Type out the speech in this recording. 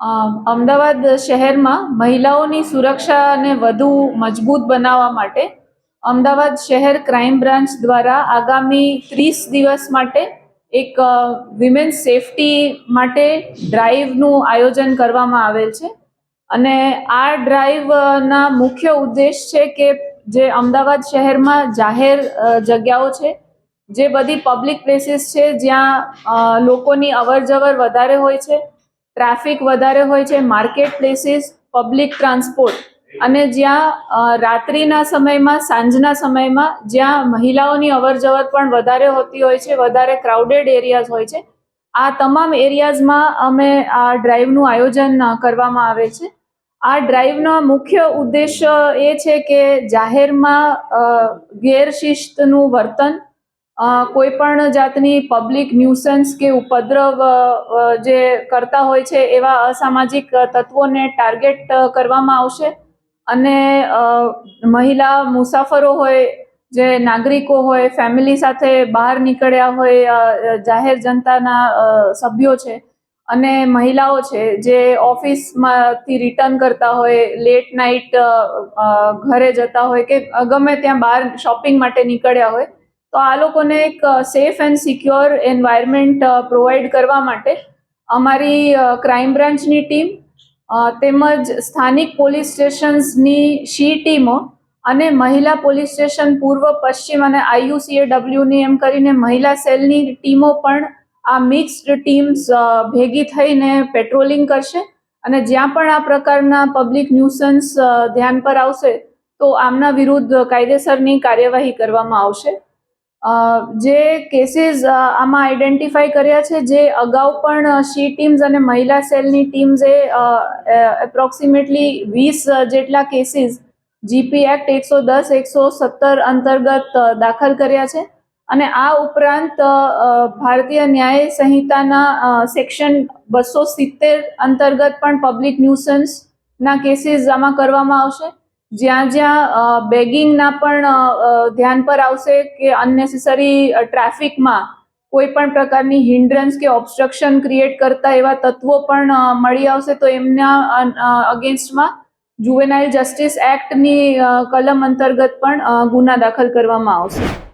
અમદાવાદ શહેરમાં મહિલાઓની સુરક્ષાને વધુ મજબૂત બનાવવા માટે અમદાવાદ શહેર ક્રાઇમ બ્રાન્ચ દ્વારા આગામી ત્રીસ દિવસ માટે એક વિમેન સેફટી માટે ડ્રાઈવનું આયોજન કરવામાં આવેલ છે. અને આ ડ્રાઈવના મુખ્ય ઉદ્દેશ છે કે જે અમદાવાદ શહેરમાં જાહેર જગ્યાઓ છે, જે બધી પબ્લિક પ્લેસીસ છે જ્યાં લોકોની અવર જવર વધારે હોય છે ટ્રાફિક વધારે હોય છે માર્કેટ પ્લેસીસ પબ્લિક ટ્રાન્સપોર્ટ. અને જ્યાં રાત્રિના સમયમાં, સાંજના સમયમાં જ્યાં મહિલાઓની અવરજવર પણ વધારે હોતી હોય છે, વધારે ક્રાઉડેડ એરિયાઝ હોય છે, આ તમામ એરિયાઝમાં અમે આ ડ્રાઈવનું આયોજન કરવામાં આવે છે. આ ડ્રાઈવનો મુખ્ય ઉદ્દેશ એ છે કે જાહેરમાં ગેરશિસ્તનું વર્તન કોઈ પણ જાતની પબ્લિક ન્યુસન્સ કે ઉપદ્રવ જે કરતા હોય છે એવા અસામાજિક તત્વોને ટાર્ગેટ કરવામાં આવશે? અને મહિલા મુસાફરો હોય, જે નાગરિકો હોય, ફેમિલી સાથે બહાર નીકળ્યા હોય જાહેર જનતાના સભ્યો છે અને મહિલાઓ છે જે ઓફિસમાંથી રિટર્ન કરતા હોય, લેટ નાઇટ ઘરે જતા હોય કે ગમે ત્યાં બહાર શોપિંગ માટે નીકળ્યા હોય તો આ લોકોને એક safe and secure environment provide કરવા માટે અમારી ક્રાઇમ બ્રાન્ચની ટીમ તેમજ સ્થાનિક પોલીસ સ્ટેશન્સની શી ટીમો અને મહિલા પોલીસ સ્ટેશન પૂર્વ, પશ્ચિમ અને આઈયુસીએડબ્લ્યુની એમ કરીને મહિલા સેલની ટીમો પણ આ મિક્સ્ડ ટીમ્સ ભેગી થઈને પેટ્રોલિંગ કરશે. અને જ્યાં પણ આ પ્રકારના પબ્લિક ન્યુસન્સ ધ્યાન પર આવશે તો આમના વિરુદ્ધ કાયદેસરની કાર્યવાહી કરવામાં આવશે. જે કેસીસ આમાં આઈડેન્ટિફાઈ કર્યા છે, જે અગાઉ પણ શી ટીમ્સ અને મહિલા સેલની ટીમ્સે એપ્રોક્સિમેટલી વીસ જેટલા કેસીસ જીપી એક્ટ એકસો દસ, એકસો સત્તર અંતર્ગત દાખલ કર્યા છે. અને આ ઉપરાંત ભારતીય ન્યાય સંહિતાના સેક્શન બસો સિત્તેર અંતર્ગત પણ પબ્લિક ન્યુસન્સના કેસીસ આમાં કરવામાં આવશે. જ્યાં જ્યાં બેગિંગના પણ ધ્યાન પર આવશે કે અનનેસેસરી ટ્રાફિકમાં કોઈ પણ પ્રકારની હિન્ડ્રન્સ કે ઓબ્સ્ટ્રક્શન ક્રિએટ કરતા એવા તત્વો પણ મળી આવશે તો એમના અગેન્સ્ટમાં જુવેનાઇલ જસ્ટિસ એક્ટની કલમ અંતર્ગત પણ ગુના દાખલ કરવામાં આવશે.